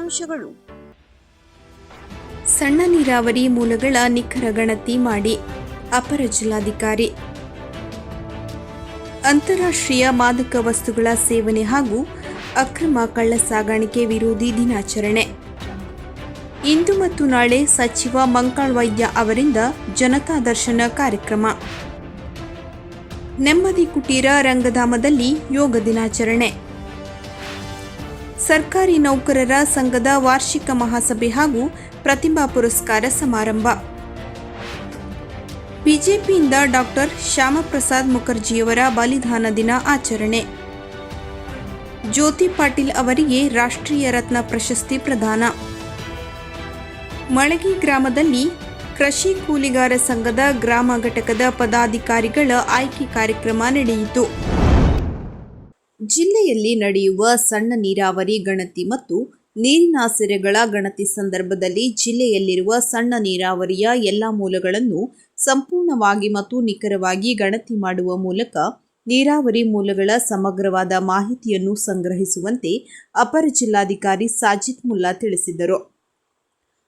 ಮುಖ್ಯಾಂಶಗಳು ಸಣ್ಣ ನೀರಾವರಿ ಮೂಲಗಳ ನಿಖರ ಗಣತಿ ಮಾಡಿ, ಅಪರ ಜಿಲ್ಲಾಧಿಕಾರಿ. ಅಂತಾರಾಷ್ಟ್ರೀಯ ಮಾದಕ ವಸ್ತುಗಳ ಸೇವನೆ ಹಾಗೂ ಅಕ್ರಮ ಕಳ್ಳ ಸಾಗಾಣಿಕೆ ವಿರೋಧಿ ದಿನಾಚರಣೆ. ಇಂದು ಮತ್ತು ನಾಳೆ ಸಚಿವ ಮಂಕಾಳ್ ವೈದ್ಯ ಅವರಿಂದ ಜನತಾ ದರ್ಶನ ಕಾರ್ಯಕ್ರಮ. ನೆಮ್ಮದಿ ಕುಟೀರ ರಂಗಧಾಮದಲ್ಲಿ ಯೋಗ ದಿನಾಚರಣೆ. ಸರ್ಕಾರಿ ನೌಕರರ ಸಂಘದ ವಾರ್ಷಿಕ ಮಹಾಸಭೆ ಹಾಗೂ ಪ್ರತಿಭಾ ಪುರಸ್ಕಾರ ಸಮಾರಂಭ. ಬಿಜೆಪಿಯಿಂದ ಡಾಕ್ಟರ್ ಶ್ಯಾಮಪ್ರಸಾದ್ ಮುಖರ್ಜಿಯವರ ಬಲಿದಾನ ದಿನ ಆಚರಣೆ. ಜ್ಯೋತಿ ಪಾಟೀಲ್ ಅವರಿಗೆ ರಾಷ್ಟ್ರೀಯ ರತ್ನ ಪ್ರಶಸ್ತಿ ಪ್ರದಾನ. ಮಳಗಿ ಗ್ರಾಮದಲ್ಲಿ ಕೃಷಿ ಕೂಲಿಗಾರ ಸಂಘದ ಗ್ರಾಮ ಘಟಕದ ಪದಾಧಿಕಾರಿಗಳ ಆಯ್ಕೆ ಕಾರ್ಯಕ್ರಮ ನಡೆಯಿತು. ಜಿಲ್ಲೆಯಲ್ಲಿ ನಡೆಯುವ ಸಣ್ಣ ನೀರಾವರಿ ಗಣತಿ ಮತ್ತು ನೀರಿನ ಸೆರೆಗಳ ಗಣತಿ ಸಂದರ್ಭದಲ್ಲಿ ಜಿಲ್ಲೆಯಲ್ಲಿರುವ ಸಣ್ಣ ನೀರಾವರಿಯ ಎಲ್ಲ ಮೂಲಗಳನ್ನು ಸಂಪೂರ್ಣವಾಗಿ ಮತ್ತು ನಿಖರವಾಗಿ ಗಣತಿ ಮಾಡುವ ಮೂಲಕ ನೀರಾವರಿ ಮೂಲಗಳ ಸಮಗ್ರವಾದ ಮಾಹಿತಿಯನ್ನು ಸಂಗ್ರಹಿಸುವಂತೆ ಅಪರ ಜಿಲ್ಲಾಧಿಕಾರಿ ಸಾಜಿತ್ ಮುಲ್ಲಾ ತಿಳಿಸಿದರು.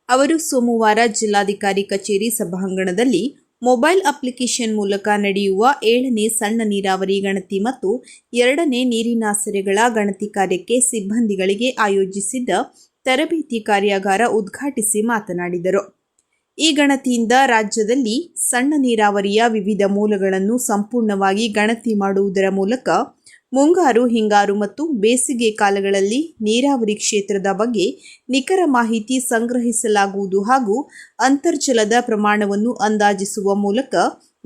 ಅವರು ಸೋಮವಾರ ಜಿಲ್ಲಾಧಿಕಾರಿ ಕಚೇರಿ ಸಭಾಂಗಣದಲ್ಲಿ ಮೊಬೈಲ್ ಅಪ್ಲಿಕೇಶನ್ ಮೂಲಕ ನಡೆಯುವ ಏಳನೇ ಸಣ್ಣ ನೀರಾವರಿ ಗಣತಿ ಮತ್ತು ಎರಡನೇ ನೀರಿನಾಸರೆಗಳ ಗಣತಿ ಕಾರ್ಯಕ್ಕೆ ಸಿಬ್ಬಂದಿಗಳಿಗೆ ಆಯೋಜಿಸಿದ್ದ ತರಬೇತಿ ಕಾರ್ಯಾಗಾರ ಉದ್ಘಾಟಿಸಿ ಮಾತನಾಡಿದರು. ಈ ಗಣತಿಯಿಂದ ರಾಜ್ಯದಲ್ಲಿ ಸಣ್ಣ ನೀರಾವರಿಯ ವಿವಿಧ ಮೂಲಗಳನ್ನು ಸಂಪೂರ್ಣವಾಗಿ ಗಣತಿ ಮಾಡುವುದರ ಮೂಲಕ ಮುಂಗಾರು, ಹಿಂಗಾರು ಮತ್ತು ಬೇಸಿಗೆ ಕಾಲಗಳಲ್ಲಿ ನೀರಾವರಿ ಕ್ಷೇತ್ರದ ಬಗ್ಗೆ ನಿಖರ ಮಾಹಿತಿ ಸಂಗ್ರಹಿಸಲಾಗುವುದು ಹಾಗೂ ಅಂತರ್ಜಲದ ಪ್ರಮಾಣವನ್ನು ಅಂದಾಜಿಸುವ ಮೂಲಕ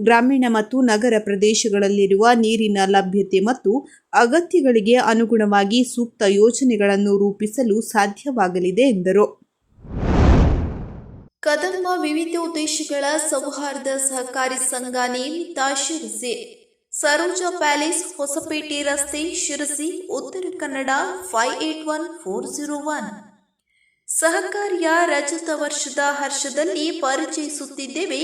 ಗ್ರಾಮೀಣ ಮತ್ತು ನಗರ ಪ್ರದೇಶಗಳಲ್ಲಿರುವ ನೀರಿನ ಲಭ್ಯತೆ ಮತ್ತು ಅಗತ್ಯಗಳಿಗೆ ಅನುಗುಣವಾಗಿ ಸೂಕ್ತ ಯೋಜನೆಗಳನ್ನು ರೂಪಿಸಲು ಸಾಧ್ಯವಾಗಲಿದೆ ಎಂದರು. ಕದಂಬ ವಿವಿಧ ಉದ್ದೇಶಗಳ ಸೌಹಾರ್ದ ಸಹಕಾರಿ ಸಂಘ ನಿಯಮಿತ ಶಿರಸಿ ಸರೋಜ ಪ್ಯಾಲೇಸ್, ಹೊಸಪೇಟೆ ರಸ್ತೆ, Sirsi, Uttara Kannada five eight one four zero one ಸಹಕಾರಿಯ ರಜತ ವರ್ಷದ ಹರ್ಷದಲ್ಲಿ ಪರಿಚಯಿಸುತ್ತಿದ್ದೇವೆ.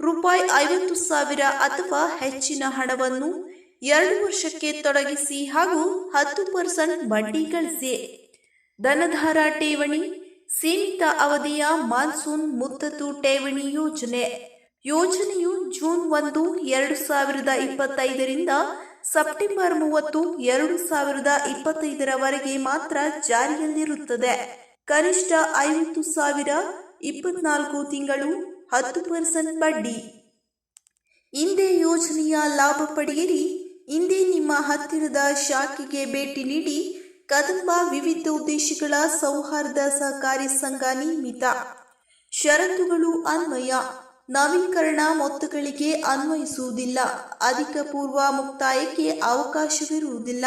ರೂಪಾಯಿ ಐವತ್ತು ಸಾವಿರ ಅಥವಾ ಹೆಚ್ಚಿನ ಹಣವನ್ನು ಎರಡು ವರ್ಷಕ್ಕೆ ತೊಡಗಿಸಿ ಹಾಗೂ ಹತ್ತು ಪರ್ಸೆಂಟ್ ಬಡ್ಡಿ ಗಳಿಸಿ. ಧನಧಾರ ಠೇವಣಿ, ಸೀಮಿತ ಅವಧಿಯ ಮಾನ್ಸೂನ್ ಮುತ್ತತು ಠೇವಣಿ ಯೋಜನೆ. ಯೋಜನೆಯು ಜೂನ್ ಒಂದು, ಎರಡು ಸಾವಿರದ ಇಪ್ಪತ್ತೈದರಿಂದ ಸೆಪ್ಟೆಂಬರ್ ಮೂವತ್ತು, ಎರಡು ಸಾವಿರದ ಇಪ್ಪತ್ತೈದರವರೆಗೆ ಮಾತ್ರ ಜಾರಿಯಲ್ಲಿರುತ್ತದೆ. ಕನಿಷ್ಠ ಐವತ್ತು ಸಾವಿರ ಇಪ್ಪತ್ನಾಲ್ಕು ತಿಂಗಳು ಹತ್ತು ಪರ್ಸೆಂಟ್ ಬಡ್ಡಿ. ಹಿಂದೆ ಯೋಜನೆಯ ಲಾಭ ಪಡೆಯಿರಿ, ಹಿಂದೆ ನಿಮ್ಮ ಹತ್ತಿರದ ಶಾಖೆಗೆ ಭೇಟಿ ನೀಡಿ, ಕದಂಬ ವಿವಿಧ ಉದ್ದೇಶಗಳ ಸೌಹಾರ್ದ ಸಹಕಾರಿ ಸಂಘ ನಿಯಮಿತ ಷರತ್ತುಗಳು ಅನ್ವಯ. ನವೀಕರಣ ಮೊತ್ತಗಳಿಗೆ ಅನ್ವಯಿಸುವುದಿಲ್ಲ. ಅಧಿಕ ಪೂರ್ವ ಮುಕ್ತಾಯಕ್ಕೆ ಅವಕಾಶವಿರುವುದಿಲ್ಲ.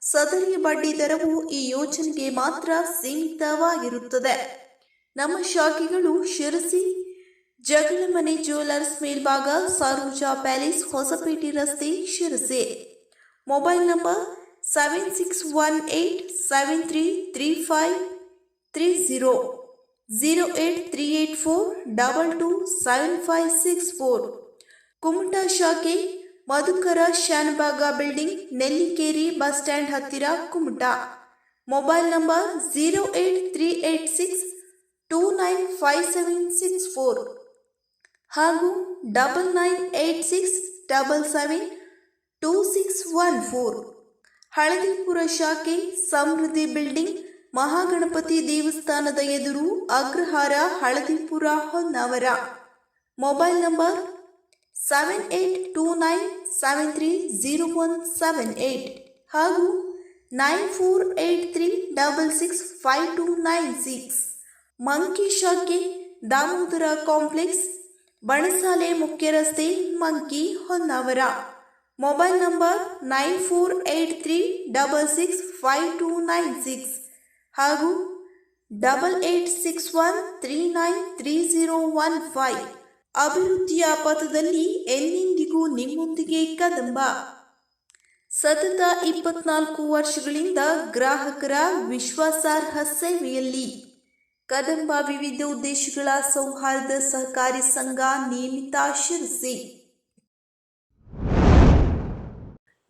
ಸದರಿ ಬಡ್ಡಿ ದರವು ಈ ಯೋಜನೆಗೆ ಮಾತ್ರ ಸೀಮಿತವಾಗಿರುತ್ತದೆ. ನಮ್ಮ ಶಾಖೆಗಳು ಶಿರಸಿ, ಜಗಳಮನೆ ಜ್ಯುವೆಲರ್ಸ್ ಮೇಲ್ಭಾಗ, ಸರೋಜಾ ಪ್ಯಾಲೇಸ್, ಹೊಸಪೇಟೆ ರಸ್ತೆ, Sirsi. Mobile number seven six one eight seven three three five three zero. Zero eight three eight four double two seven five six four Kumta ಶಾಖೆ Madhukara Shanbhag building Nellikeri bus stand ಹತ್ತಿರ Kumta mobile number zero eight three eight six two nine five seven six four ಹಾಗೂ double nine eight six double seven two six one four Haldipur ಶಾಖೆ Samruddhi building Mahaganapati ದೇವಸ್ಥಾನದ ಎದುರು Agrahara Haldipur Honnavar. Mobile number seven eight two nine seven three zero one seven eight ಹಾಗೂ nine four eight three double six five two nine six Manki ಶಾಖೆ Damodar complex, Banasale ಮುಖ್ಯ ರಸ್ತೆ, Manki Honnavar. Mobile number nine four eight three double six five two nine six ಹಾಗೂ double eight six one three nine three zero one five ಅಭಿವೃದ್ಧಿಯ ಪಥದಲ್ಲಿ ಎಲ್ಲಿಂದಿಗೂ ನಿಮ್ಮೊಂದಿಗೆ ಕದಂಬ. ಸತತ ಇಪ್ಪತ್ನಾಲ್ಕು ವರ್ಷಗಳಿಂದ ಗ್ರಾಹಕರ ವಿಶ್ವಾಸಾರ್ಹ ಸೇವೆಯಲ್ಲಿ ಕದಂಬ ವಿವಿಧ ಉದ್ದೇಶಗಳ ಸೌಹಾರ್ದ ಸಹಕಾರಿ ಸಂಘ ನಿಯಮಿತ ಶಿರಸಿ.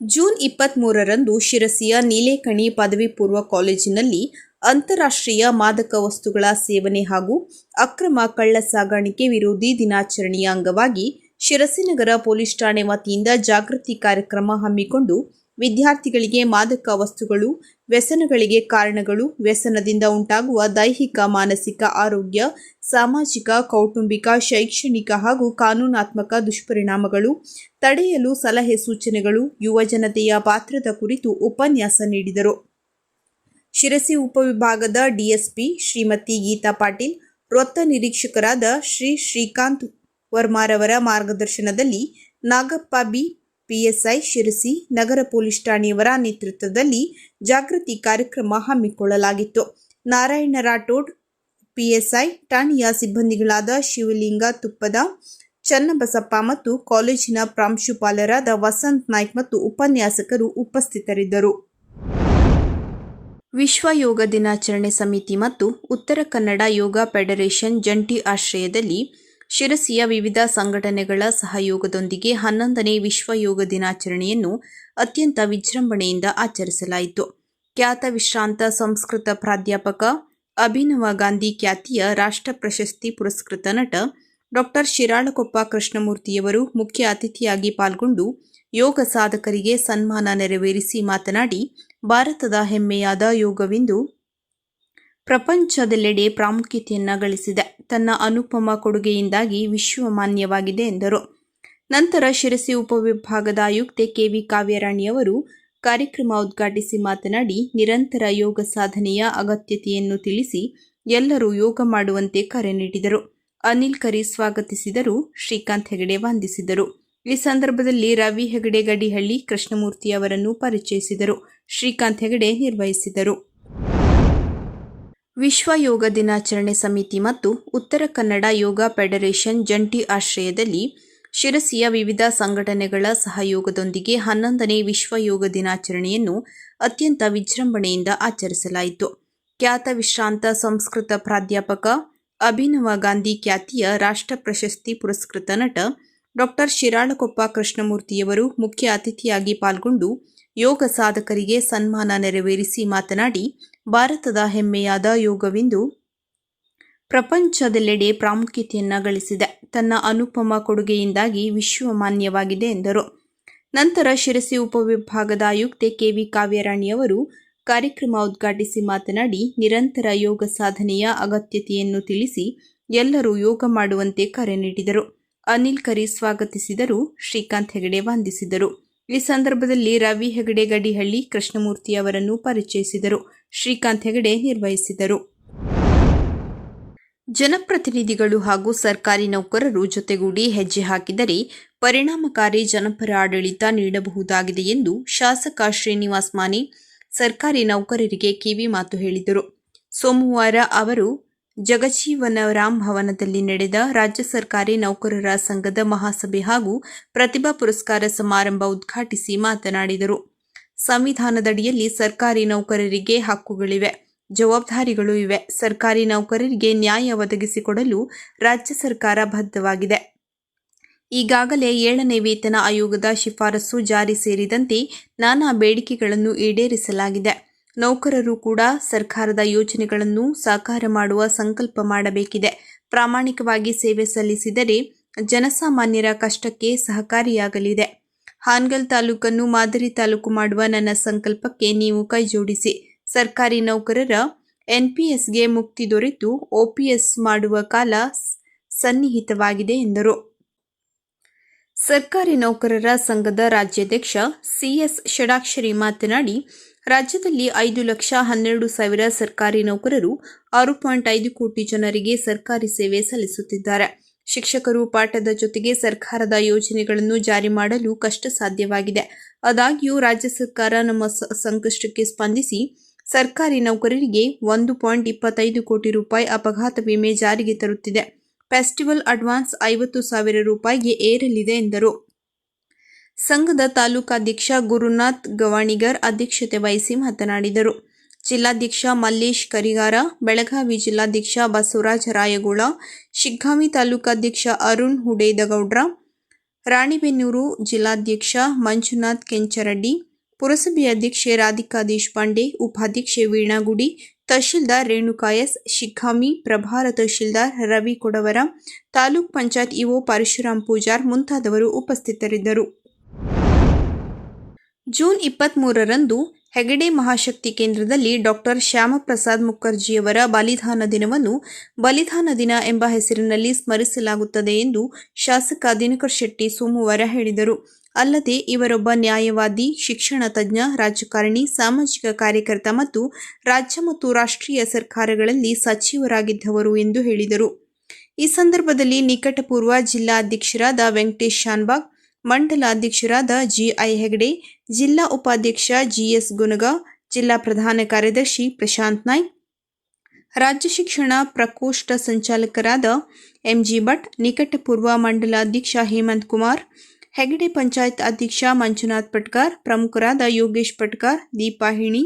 ಜೂನ್ ಇಪ್ಪತ್ತ್ಮೂರರಂದು ಶಿರಸಿಯ ನೀಲೇಕಣಿ ಪದವಿ ಪೂರ್ವ ಕಾಲೇಜಿನಲ್ಲಿ ಅಂತಾರಾಷ್ಟ್ರೀಯ ಮಾದಕ ವಸ್ತುಗಳ ಸೇವನೆ ಹಾಗೂ ಅಕ್ರಮ ಕಳ್ಳ ಸಾಗಾಣಿಕೆ ವಿರೋಧಿ ದಿನಾಚರಣೆಯ ಅಂಗವಾಗಿ ಶಿರಸಿನಗರ ಪೊಲೀಸ್ ಠಾಣೆ ವತಿಯಿಂದ ಜಾಗೃತಿ ಕಾರ್ಯಕ್ರಮ ಹಮ್ಮಿಕೊಂಡು ವಿದ್ಯಾರ್ಥಿಗಳಿಗೆ ಮಾದಕ ವಸ್ತುಗಳು, ವ್ಯಸನಗಳಿಗೆ ಕಾರಣಗಳು, ವ್ಯಸನದಿಂದ ಉಂಟಾಗುವ ದೈಹಿಕ, ಮಾನಸಿಕ ಆರೋಗ್ಯ, ಸಾಮಾಜಿಕ, ಕೌಟುಂಬಿಕ, ಶೈಕ್ಷಣಿಕ ಹಾಗೂ ಕಾನೂನಾತ್ಮಕ ದುಷ್ಪರಿಣಾಮಗಳು, ತಡೆಯಲು ಸಲಹೆ ಸೂಚನೆಗಳು ಯುವಜನತೆಯ ಪಾತ್ರದ ಕುರಿತು ಉಪನ್ಯಾಸ ನೀಡಿದರು. ಶಿರಸಿ ಉಪವಿಭಾಗದ ಡಿಎಸ್ಪಿ ಶ್ರೀಮತಿ ಗೀತಾ ಪಾಟೀಲ್, ವೃತ್ತ ನಿರೀಕ್ಷಕರಾದ ಶ್ರೀ ಶ್ರೀಕಾಂತ್ ವರ್ಮಾರವರ ಮಾರ್ಗದರ್ಶನದಲ್ಲಿ ನಾಗಪ್ಪ ಬಿ, ಪಿಎಸ್ಐ ಶಿರಸಿ ನಗರ ಪೊಲೀಸ್ ಠಾಣೆಯವರ ನೇತೃತ್ವದಲ್ಲಿ ಜಾಗೃತಿ ಕಾರ್ಯಕ್ರಮ ಹಮ್ಮಿಕೊಳ್ಳಲಾಗಿತ್ತು. ನಾರಾಯಣ ರಾಠೋಡ್, ಪಿಎಸ್ಐ ಠಾಣೆಯ ಸಿಬ್ಬಂದಿಗಳಾದ ಶಿವಲಿಂಗ ತುಪ್ಪದ, ಚನ್ನಬಸಪ್ಪ ಮತ್ತು ಕಾಲೇಜಿನ ಪ್ರಾಂಶುಪಾಲರಾದ ವಸಂತ್ ನಾಯ್ಕ್ ಮತ್ತು ಉಪನ್ಯಾಸಕರು ಉಪಸ್ಥಿತರಿದ್ದರು. ವಿಶ್ವ ಯೋಗ ದಿನಾಚರಣೆ ಸಮಿತಿ ಮತ್ತು ಉತ್ತರ ಕನ್ನಡ ಯೋಗ ಫೆಡರೇಷನ್ ಜಂಟಿ ಆಶ್ರಯದಲ್ಲಿ ಶಿರಸಿಯ ವಿವಿಧ ಸಂಘಟನೆಗಳ ಸಹಯೋಗದೊಂದಿಗೆ ಹನ್ನೊಂದನೇ ವಿಶ್ವ ಯೋಗ ದಿನಾಚರಣೆಯನ್ನು ಅತ್ಯಂತ ವಿಜೃಂಭಣೆಯಿಂದ ಆಚರಿಸಲಾಯಿತು. ಖ್ಯಾತ ವಿಶ್ರಾಂತ ಸಂಸ್ಕೃತ ಪ್ರಾಧ್ಯಾಪಕ ಅಭಿನವ ಗಾಂಧಿ ಖ್ಯಾತಿಯ ರಾಷ್ಟ್ರ ಪ್ರಶಸ್ತಿ ಪುರಸ್ಕೃತ ನಟ ಡಾಕ್ಟರ್ ಶಿರಾಳಕೊಪ್ಪ ಕೃಷ್ಣಮೂರ್ತಿಯವರು ಮುಖ್ಯ ಅತಿಥಿಯಾಗಿ ಪಾಲ್ಗೊಂಡು ಯೋಗ ಸಾಧಕರಿಗೆ ಸನ್ಮಾನ ನೆರವೇರಿಸಿ ಮಾತನಾಡಿ ಭಾರತದ ಹೆಮ್ಮೆಯಾದ ಯೋಗವಿಂದು ಪ್ರಪಂಚದೆಲ್ಲೆಡೆ ಪ್ರಾಮುಖ್ಯತೆಯನ್ನು ಗಳಿಸಿದೆ. ತನ್ನ ಅನುಪಮ ಕೊಡುಗೆಯಿಂದಾಗಿ ವಿಶ್ವಮಾನ್ಯವಾಗಿದೆ ಎಂದರು. ನಂತರ ಶಿರಸಿ ಉಪವಿಭಾಗದ ಆಯುಕ್ತೆ ಕೆವಿ ಕಾವ್ಯರಾಣಿಯವರು ಕಾರ್ಯಕ್ರಮ ಉದ್ಘಾಟಿಸಿ ಮಾತನಾಡಿ, ನಿರಂತರ ಯೋಗ ಸಾಧನೆಯ ಅಗತ್ಯತೆಯನ್ನು ತಿಳಿಸಿ ಎಲ್ಲರೂ ಯೋಗ ಮಾಡುವಂತೆ ಕರೆ ನೀಡಿದರು. ಅನಿಲ್ ಕರಿ ಸ್ವಾಗತಿಸಿದರು. ಶ್ರೀಕಾಂತ್ ಹೆಗಡೆ ವಂದಿಸಿದರು. ಈ ಸಂದರ್ಭದಲ್ಲಿ ರವಿ ಹೆಗಡೆ ಗಡಿಹಳ್ಳಿ ಕೃಷ್ಣಮೂರ್ತಿ ಅವರನ್ನು ಪರಿಚಯಿಸಿದರು. ಶ್ರೀಕಾಂತ್ ಹೆಗಡೆ ನಿರ್ವಹಿಸಿದರು. ವಿಶ್ವ ಯೋಗ ದಿನಾಚರಣೆ ಸಮಿತಿ ಮತ್ತು ಉತ್ತರ ಕನ್ನಡ ಯೋಗ ಫೆಡರೇಷನ್ ಜಂಟಿ ಆಶ್ರಯದಲ್ಲಿ ಶಿರಸಿಯ ವಿವಿಧ ಸಂಘಟನೆಗಳ ಸಹಯೋಗದೊಂದಿಗೆ ಹನ್ನೊಂದನೇ ವಿಶ್ವ ಯೋಗ ದಿನಾಚರಣೆಯನ್ನು ಅತ್ಯಂತ ವಿಜೃಂಭಣೆಯಿಂದ ಆಚರಿಸಲಾಯಿತು. ಖ್ಯಾತ ವಿಶ್ರಾಂತ ಸಂಸ್ಕೃತ ಪ್ರಾಧ್ಯಾಪಕ ಅಭಿನವ ಗಾಂಧಿ ಖ್ಯಾತಿಯ ರಾಷ್ಟ್ರ ಪ್ರಶಸ್ತಿ ಪುರಸ್ಕೃತ ನಟ ಡಾಕ್ಟರ್ ಶಿರಾಳಕೊಪ್ಪ ಕೃಷ್ಣಮೂರ್ತಿಯವರು ಮುಖ್ಯ ಅತಿಥಿಯಾಗಿ ಪಾಲ್ಗೊಂಡು ಯೋಗ ಸಾಧಕರಿಗೆ ಸನ್ಮಾನ ನೆರವೇರಿಸಿ ಮಾತನಾಡಿ, ಭಾರತದ ಹೆಮ್ಮೆಯಾದ ಯೋಗವಿಂದು ಪ್ರಪಂಚದೆಲ್ಲೆಡೆ ಪ್ರಾಮುಖ್ಯತೆಯನ್ನು ಗಳಿಸಿದೆ. ತನ್ನ ಅನುಪಮ ಕೊಡುಗೆಯಿಂದಾಗಿ ವಿಶ್ವಮಾನ್ಯವಾಗಿದೆ ಎಂದರು. ನಂತರ ಶಿರಸಿ ಉಪವಿಭಾಗದ ಆಯುಕ್ತೆ ಕೆವಿ ಕಾವ್ಯರಾಣಿಯವರು ಕಾರ್ಯಕ್ರಮ ಉದ್ಘಾಟಿಸಿ ಮಾತನಾಡಿ, ನಿರಂತರ ಯೋಗ ಸಾಧನೆಯ ಅಗತ್ಯತೆಯನ್ನು ತಿಳಿಸಿ ಎಲ್ಲರೂ ಯೋಗ ಮಾಡುವಂತೆ ಕರೆ ನೀಡಿದರು. ಅನಿಲ್ ಕರಿ ಸ್ವಾಗತಿಸಿದರು. ಶ್ರೀಕಾಂತ್ ಹೆಗಡೆ ವಂದಿಸಿದರು. ಈ ಸಂದರ್ಭದಲ್ಲಿ ರವಿ ಹೆಗಡೆ ಗಡಿಹಳ್ಳಿ ಕೃಷ್ಣಮೂರ್ತಿ ಅವರನ್ನು ಪರಿಚಯಿಸಿದರು. ಶ್ರೀಕಾಂತ್ ಹೆಗಡೆ ನಿರ್ವಹಿಸಿದರು. ಜನಪ್ರತಿನಿಧಿಗಳು ಹಾಗೂ ಸರ್ಕಾರಿ ನೌಕರರು ಜೊತೆಗೂಡಿ ಹೆಜ್ಜೆ ಹಾಕಿದರೆ ಪರಿಣಾಮಕಾರಿ ಜನಪರ ಆಡಳಿತ ನೀಡಬಹುದಾಗಿದೆ ಎಂದು ಶಾಸಕ ಶ್ರೀನಿವಾಸ್ ಮಾನಿ ಸರ್ಕಾರಿ ನೌಕರರಿಗೆ ಕಿವಿ ಮಾತು ಹೇಳಿದರು. ಸೋಮವಾರ ಅವರು ಜಗಜೀವನರಾಮ್ ಭವನದಲ್ಲಿ ನಡೆದ ರಾಜ್ಯ ಸರ್ಕಾರಿ ನೌಕರರ ಸಂಘದ ಮಹಾಸಭೆ ಹಾಗೂ ಪ್ರತಿಭಾ ಪುರಸ್ಕಾರ ಸಮಾರಂಭ ಉದ್ಘಾಟಿಸಿ ಮಾತನಾಡಿದರು. ಸಂವಿಧಾನದಡಿಯಲ್ಲಿ ಸರ್ಕಾರಿ ನೌಕರರಿಗೆ ಹಕ್ಕುಗಳಿವೆ, ಜವಾಬ್ದಾರಿಗಳು ಇವೆ. ಸರ್ಕಾರಿ ನೌಕರರಿಗೆ ನ್ಯಾಯ ಒದಗಿಸಿಕೊಡಲು ರಾಜ್ಯ ಸರ್ಕಾರ ಬದ್ಧವಾಗಿದೆ. ಈಗಾಗಲೇ ಏಳನೇ ವೇತನ ಆಯೋಗದ ಶಿಫಾರಸು ಜಾರಿ ಸೇರಿದಂತೆ ನಾನಾ ಬೇಡಿಕೆಗಳನ್ನು ಈಡೇರಿಸಲಾಗಿದೆ. ನೌಕರರು ಕೂಡ ಸರ್ಕಾರದ ಯೋಜನೆಗಳನ್ನು ಸಾಕಾರ ಮಾಡುವ ಸಂಕಲ್ಪ ಮಾಡಬೇಕಿದೆ. ಪ್ರಾಮಾಣಿಕವಾಗಿ ಸೇವೆ ಸಲ್ಲಿಸಿದರೆ ಜನಸಾಮಾನ್ಯರ ಕಷ್ಟಕ್ಕೆ ಸಹಕಾರಿಯಾಗಲಿದೆ. ಹಾನ್ಗಲ್ ತಾಲೂಕನ್ನು ಮಾದರಿ ತಾಲೂಕು ಮಾಡುವ ನನ್ನ ಸಂಕಲ್ಪಕ್ಕೆ ನೀವು ಕೈಜೋಡಿಸಿ. ಸರ್ಕಾರಿ ನೌಕರರ ಎನ್ಪಿಎಸ್ಗೆ ಮುಕ್ತಿ ದೊರೆತು ಓಪಿಎಸ್ ಮಾಡುವ ಕಾಲ ಸನ್ನಿಹಿತವಾಗಿದೆ ಎಂದರು. ಸರ್ಕಾರಿ ನೌಕರರ ಸಂಘದ ರಾಜ್ಯಾಧ್ಯಕ್ಷ ಸಿಎಸ್ ಷಡಾಕ್ಷರಿ ಮಾತನಾಡಿ ರಾಜ್ಯದಲ್ಲಿ ಐದು ಲಕ್ಷ ಹನ್ನೆರಡು ಸಾವಿರ ಸರ್ಕಾರಿ ನೌಕರರು ಆರು ಪಾಯಿಂಟ್ ಐದು ಕೋಟಿ ಜನರಿಗೆ ಸರ್ಕಾರಿ ಸೇವೆ ಸಲ್ಲಿಸುತ್ತಿದ್ದಾರೆ. ಶಿಕ್ಷಕರು ಪಾಠದ ಜೊತೆಗೆ ಸರ್ಕಾರದ ಯೋಜನೆಗಳನ್ನು ಜಾರಿ ಮಾಡಲು ಕಷ್ಟ ಸಾಧ್ಯವಾಗಿದೆ ಆದಾಗ್ಯೂ, ರಾಜ್ಯ ಸರ್ಕಾರ ನಮ್ಮ ಸಂಕಷ್ಟಕ್ಕೆ ಸ್ಪಂದಿಸಿ ಸರ್ಕಾರಿ ನೌಕರರಿಗೆ ಒಂದು ಪಾಯಿಂಟ್ ಇಪ್ಪತ್ತೈದು ಕೋಟಿ ರೂಪಾಯಿ ಅಪಘಾತ ವಿಮೆ ಜಾರಿಗೆ ತರುತ್ತಿದೆ. ಫೆಸ್ಟಿವಲ್ ಅಡ್ವಾನ್ಸ್ ಐವತ್ತು ಸಾವಿರ ರೂಪಾಯಿಗೆ ಏರಲಿದೆ ಎಂದರು. ಸಂಘದ ತಾಲೂಕಾಧ್ಯಕ್ಷ ಗುರುನಾಥ್ ಗವಾಣಿಗರ್ ಅಧ್ಯಕ್ಷತೆ ವಹಿಸಿ ಮಾತನಾಡಿದರು. ಜಿಲ್ಲಾಧ್ಯಕ್ಷ ಮಲ್ಲೇಶ್ ಕರಿಗಾರ, ಬೆಳಗಾವಿ ಜಿಲ್ಲಾಧ್ಯಕ್ಷ ಬಸವರಾಜ ರಾಯಗೋಳ ಶಿಗ್ಗಾಂವಿ ತಾಲೂಕಾಧ್ಯಕ್ಷ ಅರುಣ್ ಹುಡೇದಗೌಡ್ರ, ರಾಣಿಬೆನ್ನೂರು ಜಿಲ್ಲಾಧ್ಯಕ್ಷ ಮಂಜುನಾಥ್ ಕೆಂಚರಡ್ಡಿ, ಪುರಸಭೆ ಅಧ್ಯಕ್ಷೆ ರಾಧಿಕಾ ದೇಶಪಾಂಡೆ, ಉಪಾಧ್ಯಕ್ಷೆ ವೀಣಾಗುಡಿ, ತಹಶೀಲ್ದಾರ್ ರೇಣುಕಾಯಸ್ ಶಿಖಾಮಿ ಪ್ರಭಾರ ತಹಶೀಲ್ದಾರ್ ರವಿ ಕೊಡವರ ತಾಲೂಕ್ ಪಂಚಾಯತ್ ಇಒ ಪರಶುರಾಮ್ ಪೂಜಾರ್ ಮುಂತಾದವರು ಉಪಸ್ಥಿತರಿದ್ದರು. ಜೂನ್ ಇಪ್ಪತ್ತ್ಮೂರರಂದು ಹೆಗಡೆ ಮಹಾಶಕ್ತಿ ಕೇಂದ್ರದಲ್ಲಿ ಡಾಕ್ಟರ್ ಶ್ಯಾಮಪ್ರಸಾದ್ ಮುಖರ್ಜಿಯವರ ಬಲಿದಾನ ದಿನವನ್ನು ಬಲಿದಾನ ದಿನ ಎಂಬ ಹೆಸರಿನಲ್ಲಿ ಸ್ಮರಿಸಲಾಗುತ್ತದೆ ಎಂದು ಶಾಸಕ ದಿನಕರ್ ಶೆಟ್ಟಿ ಸೋಮವಾರ ಹೇಳಿದರು. ಅಲ್ಲದೆ ಇವರೊಬ್ಬ ನ್ಯಾಯವಾದಿ, ಶಿಕ್ಷಣ ತಜ್ಞ, ರಾಜಕಾರಣಿ, ಸಾಮಾಜಿಕ ಕಾರ್ಯಕರ್ತ ಮತ್ತು ರಾಜ್ಯ ಮತ್ತು ರಾಷ್ಟ್ರೀಯ ಸರ್ಕಾರಗಳಲ್ಲಿ ಸಚಿವರಾಗಿದ್ದವರು ಎಂದು ಹೇಳಿದರು. ಈ ಸಂದರ್ಭದಲ್ಲಿ ನಿಕಟಪೂರ್ವ ಜಿಲ್ಲಾಧ್ಯಕ್ಷರಾದ ವೆಂಕಟೇಶ್ ಶಾನ್ಬಾಗ್ ಮಂಡಲ ಅಧ್ಯಕ್ಷರಾದ ಜಿಐ ಹೆಗಡೆ ಜಿಲ್ಲಾ ಉಪಾಧ್ಯಕ್ಷ ಜಿಎಸ್ ಗುನಗ, ಜಿಲ್ಲಾ ಪ್ರಧಾನ ಕಾರ್ಯದರ್ಶಿ ಪ್ರಶಾಂತ್ ನಾಯ್, ರಾಜ್ಯ ಶಿಕ್ಷಣ ಪ್ರಕೋಷ್ಠ ಸಂಚಾಲಕರಾದ ಎಂಜಿ ಭಟ್, ನಿಕಟಪೂರ್ವ ಮಂಡಲ ಅಧ್ಯಕ್ಷ ಹೇಮಂತ್ ಕುಮಾರ್, ಹೆಗಡೆ ಪಂಚಾಯತ್ ಅಧ್ಯಕ್ಷ ಮಂಜುನಾಥ್ ಪಟ್ಕಾರ್, ಪ್ರಮುಖರಾದ ಯೋಗೇಶ್ ಪಟ್ಕಾರ್, ದೀಪಾ ಹಿಣಿ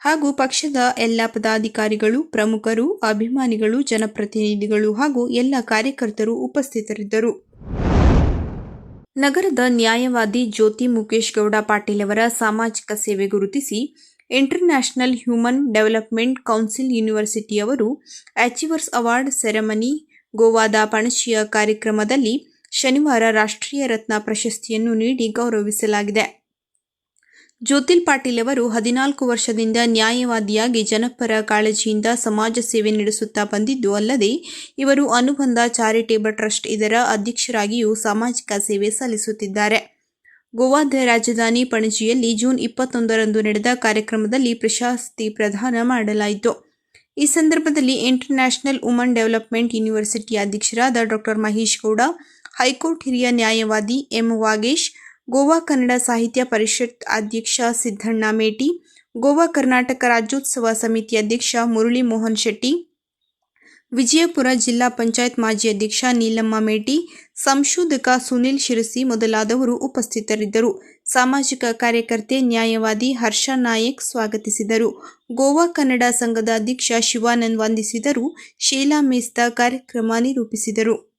ಹಾಗೂ ಪಕ್ಷದ ಎಲ್ಲ ಪದಾಧಿಕಾರಿಗಳು, ಪ್ರಮುಖರು, ಅಭಿಮಾನಿಗಳು, ಜನಪ್ರತಿನಿಧಿಗಳು ಹಾಗೂ ಎಲ್ಲ ಕಾರ್ಯಕರ್ತರು ಉಪಸ್ಥಿತರಿದ್ದರು. ನಗರದ ನ್ಯಾಯವಾದಿ ಜ್ಯೋತಿ ಮುಖೇಶ್ ಗೌಡ ಪಾಟೀಲ್ ಅವರ ಸಾಮಾಜಿಕ ಸೇವೆ ಗುರುತಿಸಿ ಇಂಟರ್ನ್ಯಾಷನಲ್ ಹ್ಯೂಮನ್ ಡೆವಲಪ್ಮೆಂಟ್ ಕೌನ್ಸಿಲ್ ಯೂನಿವರ್ಸಿಟಿಯವರು ಅಚೀವರ್ಸ್ ಅವಾರ್ಡ್ ಸೆರೆಮನಿ, ಗೋವಾದ ಪಣಜಿಯ ಕಾರ್ಯಕ್ರಮದಲ್ಲಿ ಶನಿವಾರ ರಾಷ್ಟ್ರೀಯ ರತ್ನ ಪ್ರಶಸ್ತಿಯನ್ನು ನೀಡಿ ಗೌರವಿಸಲಾಗಿದೆ. ಜ್ಯೋತಿಲ್ ಪಾಟೀಲ್ ಅವರು ಹದಿನಾಲ್ಕು ವರ್ಷದಿಂದ ನ್ಯಾಯವಾದಿಯಾಗಿ ಜನಪರ ಕಾಳಜಿಯಿಂದ ಸಮಾಜ ಸೇವೆ ನಡೆಸುತ್ತಾ ಬಂದಿದ್ದು ಅಲ್ಲದೆ, ಇವರು ಅನುಬಂಧ ಚಾರಿಟೇಬಲ್ ಟ್ರಸ್ಟ್ ಇದರ ಅಧ್ಯಕ್ಷರಾಗಿಯೂ ಸಾಮಾಜಿಕ ಸೇವೆ ಸಲ್ಲಿಸುತ್ತಿದ್ದಾರೆ. ಗೋವಾದ ರಾಜಧಾನಿ ಪಣಜಿಯಲ್ಲಿ ಜೂನ್ ಇಪ್ಪತ್ತೊಂದರಂದು ನಡೆದ ಕಾರ್ಯಕ್ರಮದಲ್ಲಿ ಪ್ರಶಸ್ತಿ ಪ್ರದಾನ ಮಾಡಲಾಯಿತು. ಈ ಸಂದರ್ಭದಲ್ಲಿ ಇಂಟರ್ನ್ಯಾಷನಲ್ ವುಮನ್ ಡೆವಲಪ್ಮೆಂಟ್ ಯೂನಿವರ್ಸಿಟಿ ಅಧ್ಯಕ್ಷರಾದ doctor Mahesh Gowda, high court ಹಿರಿಯ ನ್ಯಾಯವಾದಿ ಎಂ ವಾಗೇಶ್ ಗೋವಾ ಕನ್ನಡ ಸಾಹಿತ್ಯ ಪರಿಷತ್ ಅಧ್ಯಕ್ಷ ಸಿದ್ದಣ್ಣ ಮೇಟಿ, ಗೋವಾ ಕರ್ನಾಟಕ ರಾಜ್ಯೋತ್ಸವ ಸಮಿತಿ ಅಧ್ಯಕ್ಷ ಮುರಳಿ ಮೋಹನ್ ಶೆಟ್ಟಿ, ವಿಜಯಪುರ ಜಿಲ್ಲಾ ಪಂಚಾಯತ್ ಮಾಜಿ ಅಧ್ಯಕ್ಷ ನೀಲಮ್ಮ ಮೇಟಿ, ಸಂಶೋಧಕ ಸುನಿಲ್ ಶಿರಸಿ ಮೊದಲಾದವರು ಉಪಸ್ಥಿತರಿದ್ದರು. ಸಾಮಾಜಿಕ ಕಾರ್ಯಕರ್ತೆ ನ್ಯಾಯವಾದಿ ಹರ್ಷ ನಾಯಕ್ ಸ್ವಾಗತಿಸಿದರು. ಗೋವಾ ಕನ್ನಡ ಸಂಘದ ಅಧ್ಯಕ್ಷ ಶಿವಾನಂದ್ ವಂದಿಸಿದರು. ಶೀಲಾ ಮೇಸ್ತಾ ಕಾರ್ಯಕ್ರಮ ನಿರೂಪಿಸಿದರು.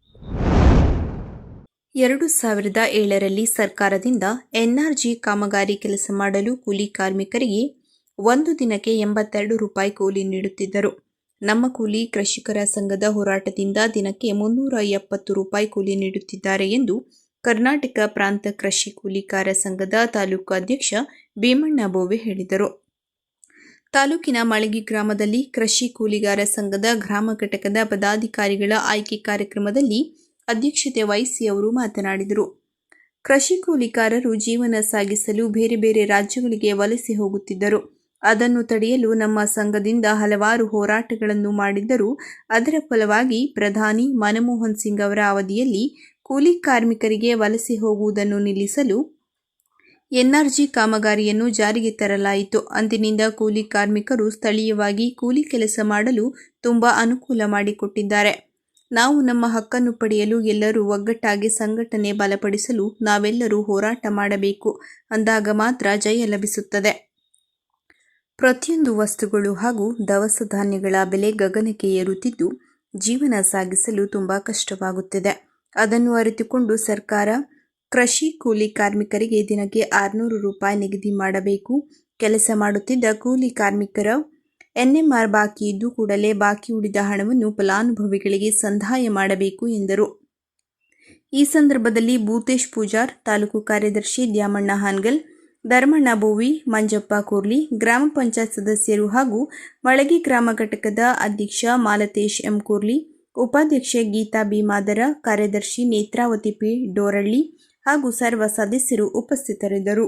ಎರಡು ಸಾವಿರದ ಏಳರಲ್ಲಿ ಸರ್ಕಾರದಿಂದ ಎನ್ಆರ್ಜಿ ಕಾಮಗಾರಿ ಕೆಲಸ ಮಾಡಲು ಕೂಲಿ ಕಾರ್ಮಿಕರಿಗೆ ಒಂದು ದಿನಕ್ಕೆ ಎಂಬತ್ತೆರಡು ರೂಪಾಯಿ ಕೂಲಿ ನೀಡುತ್ತಿದ್ದರು. ನಮ್ಮ ಕೂಲಿ ಕೃಷಿಕರ ಸಂಘದ ಹೋರಾಟದಿಂದ ದಿನಕ್ಕೆ ಮುನ್ನೂರ ಎಪ್ಪತ್ತು ರೂಪಾಯಿ ಕೂಲಿ ನೀಡುತ್ತಿದ್ದಾರೆ ಎಂದು ಕರ್ನಾಟಕ ಪ್ರಾಂತ ಕೃಷಿ ಕೂಲಿಕಾರ ಸಂಘದ ತಾಲೂಕು ಅಧ್ಯಕ್ಷ ಭೀಮಣ್ಣ ಬೋವೆ ಹೇಳಿದರು. ತಾಲೂಕಿನ ಮಳಗಿ ಗ್ರಾಮದಲ್ಲಿ ಕೃಷಿ ಕೂಲಿಗಾರ ಸಂಘದ ಗ್ರಾಮ ಘಟಕದ ಪದಾಧಿಕಾರಿಗಳ ಆಯ್ಕೆ ಕಾರ್ಯಕ್ರಮದಲ್ಲಿ ಅಧ್ಯಕ್ಷತೆ ವಹಿಸಿ ಅವರು ಮಾತನಾಡಿದರು. ಕೃಷಿ ಕೂಲಿಕಾರರು ಜೀವನ ಸಾಗಿಸಲು ಬೇರೆ ಬೇರೆ ರಾಜ್ಯಗಳಿಗೆ ವಲಸೆ ಹೋಗುತ್ತಿದ್ದರು. ಅದನ್ನು ತಡೆಯಲು ನಮ್ಮ ಸಂಘದಿಂದ ಹಲವಾರು ಹೋರಾಟಗಳನ್ನು ಮಾಡಿದ್ದರೂ ಅದರ ಫಲವಾಗಿ ಪ್ರಧಾನಿ ಮನಮೋಹನ್ ಸಿಂಗ್ ಅವರ ಅವಧಿಯಲ್ಲಿ ಕೂಲಿ ಕಾರ್ಮಿಕರಿಗೆ ವಲಸೆ ಹೋಗುವುದನ್ನು ನಿಲ್ಲಿಸಲು ಎನ್ಆರ್ಜಿ ಕಾಮಗಾರಿಯನ್ನು ಜಾರಿಗೆ ತರಲಾಯಿತು. ಅಂದಿನಿಂದ ಕೂಲಿ ಕಾರ್ಮಿಕರು ಸ್ಥಳೀಯವಾಗಿ ಕೂಲಿ ಕೆಲಸ ಮಾಡಲು ತುಂಬಾ ಅನುಕೂಲ ಮಾಡಿಕೊಟ್ಟಿದ್ದಾರೆ. ನಾವು ನಮ್ಮ ಹಕ್ಕನ್ನು ಪಡೆಯಲು ಎಲ್ಲರೂ ಒಗ್ಗಟ್ಟಾಗಿ ಸಂಘಟನೆ ಬಲಪಡಿಸಲು ನಾವೆಲ್ಲರೂ ಹೋರಾಟ ಮಾಡಬೇಕು ಅಂದಾಗ ಮಾತ್ರ ಜಯ ಲಭಿಸುತ್ತದೆ. ಪ್ರತಿಯೊಂದು ವಸ್ತುಗಳು ಹಾಗೂ ದವಸ ಧಾನ್ಯಗಳ ಬೆಲೆ ಗಗನಕ್ಕೆ ಏರುತ್ತಿದ್ದು ಜೀವನ ಸಾಗಿಸಲು ತುಂಬ ಕಷ್ಟವಾಗುತ್ತಿದೆ. ಅದನ್ನು ಅರಿತುಕೊಂಡು ಸರ್ಕಾರ ಕೃಷಿ ಕೂಲಿ ಕಾರ್ಮಿಕರಿಗೆ ದಿನಕ್ಕೆ ಆರುನೂರು ರೂಪಾಯಿ ನಿಗದಿ ಮಾಡಬೇಕು. ಕೆಲಸ ಮಾಡುತ್ತಿದ್ದ ಕೂಲಿ ಕಾರ್ಮಿಕರ ಎನ್ಎಂಆರ್ ಬಾಕಿ ಇದ್ದು ಕೂಡಲೇ ಬಾಕಿ ಉಳಿದ ಹಣವನ್ನು ಫಲಾನುಭವಿಗಳಿಗೆ ಸಂದಾಯ ಮಾಡಬೇಕು ಎಂದರು. ಈ ಸಂದರ್ಭದಲ್ಲಿ ಭೂತೇಶ್ ಪೂಜಾರ್, ತಾಲೂಕು ಕಾರ್ಯದರ್ಶಿ ದ್ಯಾಮಣ್ಣ ಹಾನ್ಗಲ್, ಧರ್ಮಣ್ಣ ಬೋವಿ, ಮಂಜಪ್ಪ ಕೂರ್ಲಿ, ಗ್ರಾಮ ಪಂಚಾಯತ್ ಸದಸ್ಯರು ಹಾಗೂ ಮಳಗಿ ಗ್ರಾಮ ಘಟಕದ ಅಧ್ಯಕ್ಷ ಮಾಲತೇಶ್ ಎಂ ಕೂರ್ಲಿ, ಉಪಾಧ್ಯಕ್ಷೆ ಗೀತಾ ಬಿ ಮಾದರ, ಕಾರ್ಯದರ್ಶಿ ನೇತ್ರಾವತಿ ಪಿ ಡೋರಳ್ಳಿ ಹಾಗೂ ಸರ್ವ ಸದಸ್ಯರು ಉಪಸ್ಥಿತರಿದ್ದರು.